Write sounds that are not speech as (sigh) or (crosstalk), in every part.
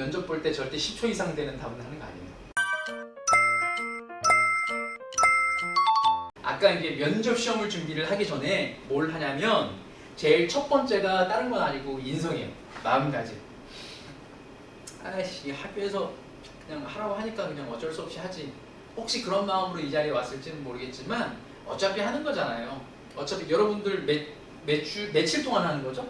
면접 볼 때 절대 10초 이상 되는 답은 하는 거 아니에요. 아까 이게 면접 시험을 준비를 하기 전에 뭘 하냐면 제일 첫 번째가 다른 건 아니고 인성이에요. 마음가짐. 아이씨 학교에서 그냥 하라고 하니까 그냥 어쩔 수 없이 하지. 혹시 그런 마음으로 이 자리에 왔을지는 모르겠지만 어차피 하는 거잖아요. 어차피 여러분들 몇, 몇 주, 며칠 동안 하는 거죠?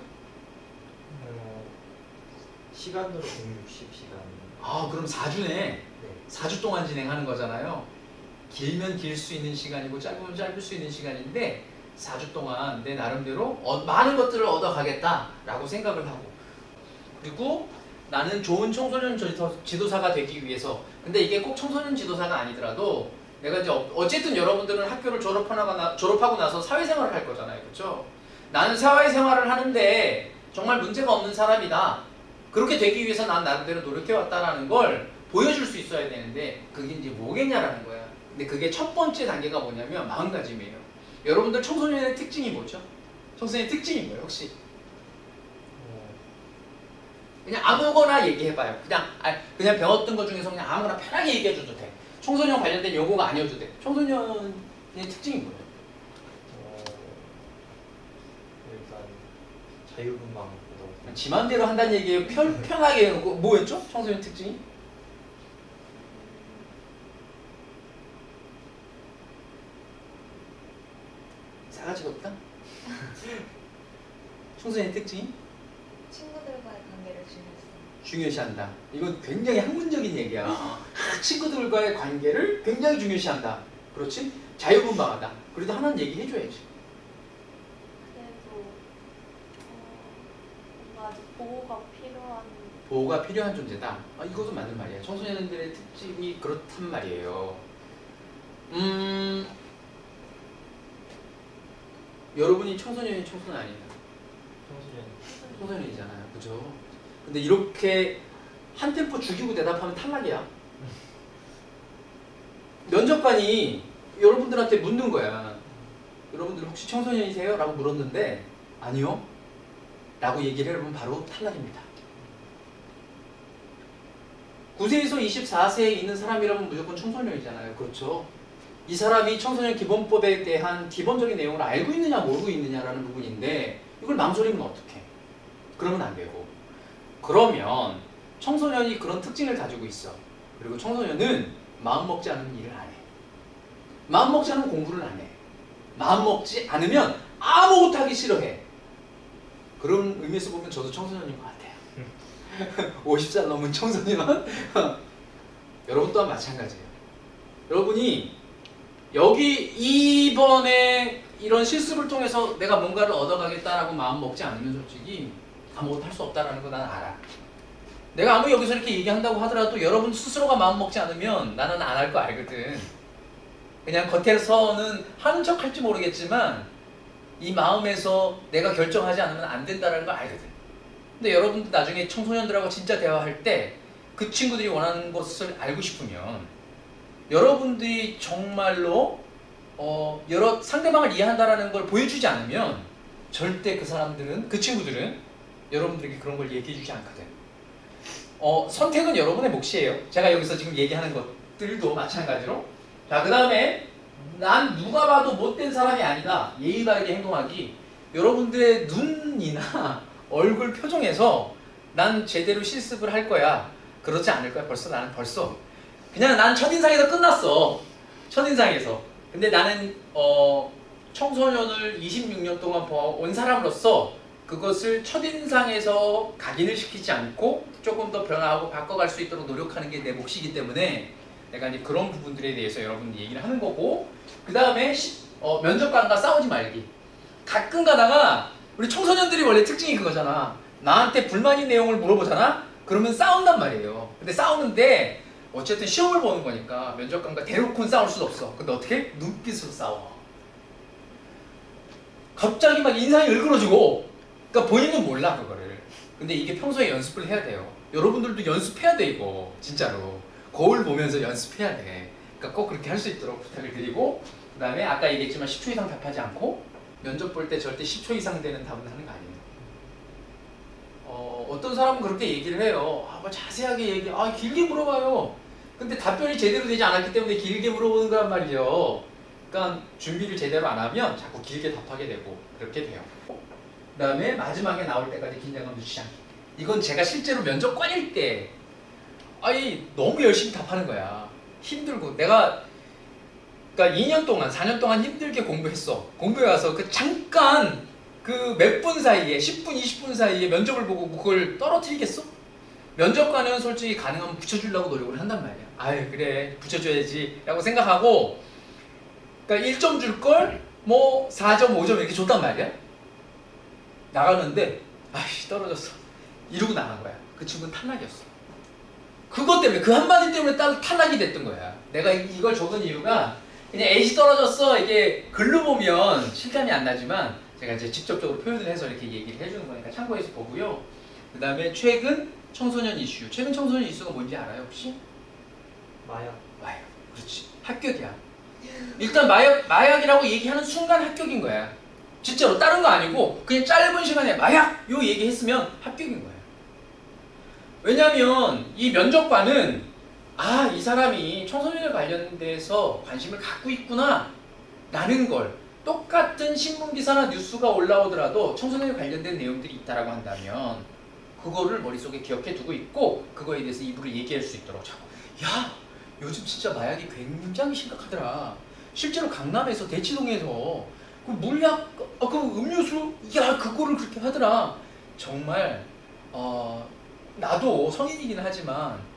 어, 시간으로 160시간. 아 그럼 4주네. 네. 4주 동안 진행하는 거잖아요. 길면 길 수 있는 시간이고 짧으면 짧을 수 있는 시간인데 4주 동안 내 나름대로 어, 많은 것들을 얻어가겠다라고 생각을 하고 그리고 나는 좋은 청소년 지도- 지도사가 되기 위해서 근데 이게 꼭 청소년 지도사가 아니더라도 내가 이제 어- 어쨌든 여러분들은 학교를 졸업하고, 나, 졸업하고 나서 사회생활을 할 거잖아요. 그렇죠? 나는 사회생활을 하는데 정말 문제가 없는 사람이다. 그렇게 되기 위해서 난 나름대로 노력해왔다라는 걸 보여줄 수 있어야 되는데 그게 이제 뭐겠냐라는 거야. 근데 그게 첫 번째 단계가 뭐냐면 마음가짐이에요. 여러분들 청소년의 특징이 뭐죠? 청소년의 특징이 뭐예요 혹시? 어, 그냥 아무거나 얘기해봐요. 그냥 아, 그냥 배웠던 것 중에서 그냥 아무거나 편하게 얘기해줘도 돼. 청소년 관련된 용어가 아니어도 돼. 청소년의 특징이 뭐예요? 어, 일단 자유분방하고 그냥 지 맘대로 한다는 얘기예요. 편, 편하게 해놓고 뭐였죠? 청소년 특징이? 싸가지가 없다? (laughs) 청소년의 특징이? 친구들과의 관계를 중요했어요. 중요시한다. 이건 굉장히 학문적인 얘기야. (laughs) 친구들과의 관계를 굉장히 중요시한다. 그렇지? 자유분방하다. 그래도 하나는 얘기해줘야지. 그래도 어, 뭔가 아직 보호가 필요한 보호가 필요한 존재다. 아, 이것도 맞는 말이야. 청소년들의 특징이 그렇단 말이에요. 음, 여러분이 청소년이 청소년 아니에요. 청소년 청소년이잖아요. 그죠? 근데 이렇게 한 템포 죽이고 대답하면 탈락이야. 면접관이 여러분들한테 묻는 거야. 여러분들 혹시 청소년이세요? 라고 물었는데 아니요. 라고 얘기를 해보면 바로 탈락입니다. 9세에서 24세에 있는 사람이라면 무조건 청소년이잖아요. 그렇죠? 이 사람이 청소년 기본법에 대한 기본적인 내용을 알고 있느냐 모르고 있느냐라는 부분인데 이걸 망설이면 어떡해? 그러면 안 되고 그러면 청소년이 그런 특징을 가지고 있어. 그리고 청소년은 마음 먹지 않으면 일을 안 해. 마음 먹지 않으면 공부를 안 해. 마음 먹지 않으면 아무것도 하기 싫어해. 그런 의미에서 보면 저도 청소년인 것 같아요. 50살 넘은 청소년. (laughs) 여러분 또한 마찬가지예요. 여러분이 여기 이번에 이런 실습을 통해서 내가 뭔가를 얻어가겠다라고 마음 먹지 않으면 솔직히 아무것도 할 수 없다라는 거 난 알아. 내가 아무리 여기서 이렇게 얘기한다고 하더라도 여러분 스스로가 마음 먹지 않으면 나는 안 할 거 알거든. 그냥 겉에서는 하는 척 할지 모르겠지만 이 마음에서 내가 결정하지 않으면 안 된다는 걸 알거든. 근데 여러분들 나중에 청소년들하고 진짜 대화할 때 그 친구들이 원하는 것을 알고 싶으면 여러분들이 정말로 어, 여러 상대방을 이해한다라는 걸 보여주지 않으면 절대 그 사람들은 그 친구들은 여러분들에게 그런 걸 얘기해 주지 않거든. 어, 선택은 여러분의 몫이에요. 제가 여기서 지금 얘기하는 것들도 마찬가지로. 자, 그 다음에 난 누가 봐도 못된 사람이 아니다. 예의 바르게 행동하기. 여러분들의 눈이나 얼굴 표정에서 난 제대로 실습을 할 거야. 그렇지 않을 거야. 벌써 나는 벌써. 그냥 난 첫인상에서 끝났어. 첫인상에서. 근데 나는 어, 청소년을 26년 동안 본 사람으로서 그것을 첫인상에서 각인을 시키지 않고 조금 더 변화하고 바꿔갈 수 있도록 노력하는 게 내 몫이기 때문에 내가 이제 그런 부분들에 대해서 여러분 얘기를 하는 거고 그 다음에 어, 면접관과 싸우지 말기 가끔 가다가 우리 청소년들이 원래 특징이 그거잖아. 나한테 불만인 내용을 물어보잖아? 그러면 싸운단 말이에요. 근데 싸우는데 어쨌든 시험을 보는 거니까 면접관과 대놓고 싸울 수도 없어. 근데 어떻게? 눈빛으로 싸워. 갑자기 막 인상이 을그러지고. 그러니까 본인은 몰라 그거를. 근데 이게 평소에 연습을 해야 돼요. 여러분들도 연습해야 돼 이거. 진짜로. 거울 보면서 연습해야 돼. 그러니까 꼭 그렇게 할 수 있도록 부탁을 드리고 그 다음에 아까 얘기했지만 10초 이상 답하지 않고 면접 볼 때 절대 10초 이상 되는 답은 하는 거 아니에요 어, 어떤 사람은 그렇게 얘기를 해요. 아, 뭐 자세하게 얘기, 아, 길게 물어봐요. 근데 답변이 제대로 되지 않았기 때문에 길게 물어보는 거란 말이죠. 그러니까 준비를 제대로 안 하면 자꾸 길게 답하게 되고 그렇게 돼요. 그 다음에 마지막에 나올 때까지 긴장감 주지 않기. 이건 제가 실제로 면접관일 때 아니 너무 열심히 답하는 거야. 힘들고 내가 그러니까 2년 동안 4년 동안 힘들게 공부했어. 공부해 와서 그 잠깐 그 몇 분 사이에 10분 20분 사이에 면접을 보고 그걸 떨어뜨리겠어? 면접관은 솔직히 가능하면 붙여주려고 노력을 한단 말이야. 아유 그래 붙여줘야지 라고 생각하고 그러니까 1점 줄 걸 뭐 4점 5점 이렇게 줬단 말이야. 나가는데 아이씨 떨어졌어. 이러고 나간 거야. 그 친구는 탈락이었어. 그것 때문에 그 한마디 때문에 딸 탈락이 됐던 거야. 내가 이- 이걸 적은 이유가 그냥 에이시 떨어졌어 이게 글로 보면 실감이 안 나지만 제가 이제 직접적으로 표현을 해서 이렇게 얘기를 해주는 거니까 참고해서 보고요. 그 다음에 최근 청소년 이슈. 최근 청소년 이슈가 뭔지 알아요 혹시? 마약. 마약. 그렇지. 합격이야. 일단 마약 마약이라고 얘기하는 순간 합격인 거야. 진짜로 다른 거 아니고 그냥 짧은 시간에 마약 요 얘기했으면 합격인 거야. 왜냐하면 이 면접관은 아 이 사람이 청소년에 관련돼서 관심을 갖고 있구나 라는 걸 똑같은 신문 기사나 뉴스가 올라오더라도 청소년에 관련된 내용들이 있다라고 한다면 그거를 머릿속에 기억해 두고 있고 그거에 대해서 입으로 얘기할 수 있도록 자꾸 야 요즘 진짜 마약이 굉장히 심각하더라. 실제로 강남에서 대치동에서 그 물약 어, 그 음료수 야 그거를 그렇게 하더라. 정말 어 나도 성인이긴 하지만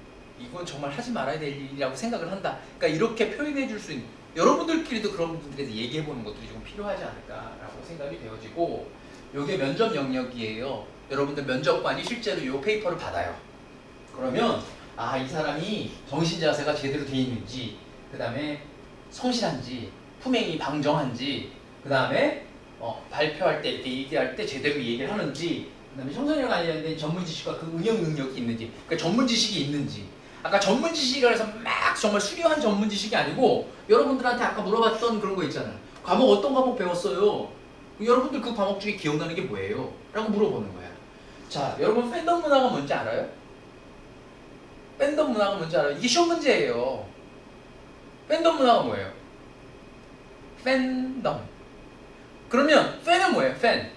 이건 정말 하지 말아야 될 일이라고 생각을 한다. 그러니까 이렇게 표현해 줄 수 있는 여러분들끼리도 그런 부분들에 대해서 얘기해 보는 것들이 좀 필요하지 않을까라고 생각이 되어지고 이게 면접 영역이에요. 여러분들 면접관이 실제로 이 페이퍼를 받아요. 그러면 아 이 사람이 정신 자세가 제대로 돼 있는지 그 다음에 성실한지 품행이 방정한지 그 다음에 어, 발표할 때 얘기할 때 제대로 얘기를 하는지 그다음에 청소년 관련된 전문 지식과 그 응용 능력이 있는지, 그러니까 전문 지식이 있는지. 아까 전문 지식이라 해서 막 정말 수려한 전문 지식이 아니고 여러분들한테 아까 물어봤던 그런 거 있잖아요. 과목 어떤 과목 배웠어요? 여러분들 그 과목 중에 기억나는 게 뭐예요? 라고 물어보는 거야. 자, 여러분 팬덤 문화가 뭔지 알아요? 팬덤 문화가 뭔지 알아요? 이게 시험 문제예요. 팬덤 문화가 뭐예요? 팬덤. 그러면 팬은 뭐예요? 팬.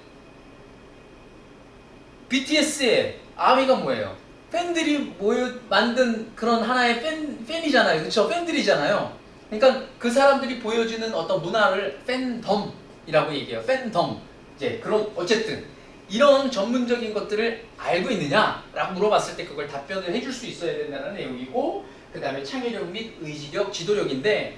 BTS의 아미가 뭐예요? 팬들이 모여 만든 그런 하나의 팬 팬이잖아요, 그렇죠? 팬들이잖아요. 그러니까 그 사람들이 보여주는 어떤 문화를 팬덤이라고 얘기해요. 팬덤. 이제 그런 어쨌든 이런 전문적인 것들을 알고 있느냐라고 물어봤을 때 그걸 답변을 해줄 수 있어야 된다는 내용이고 그 다음에 창의력 및 의지력, 지도력인데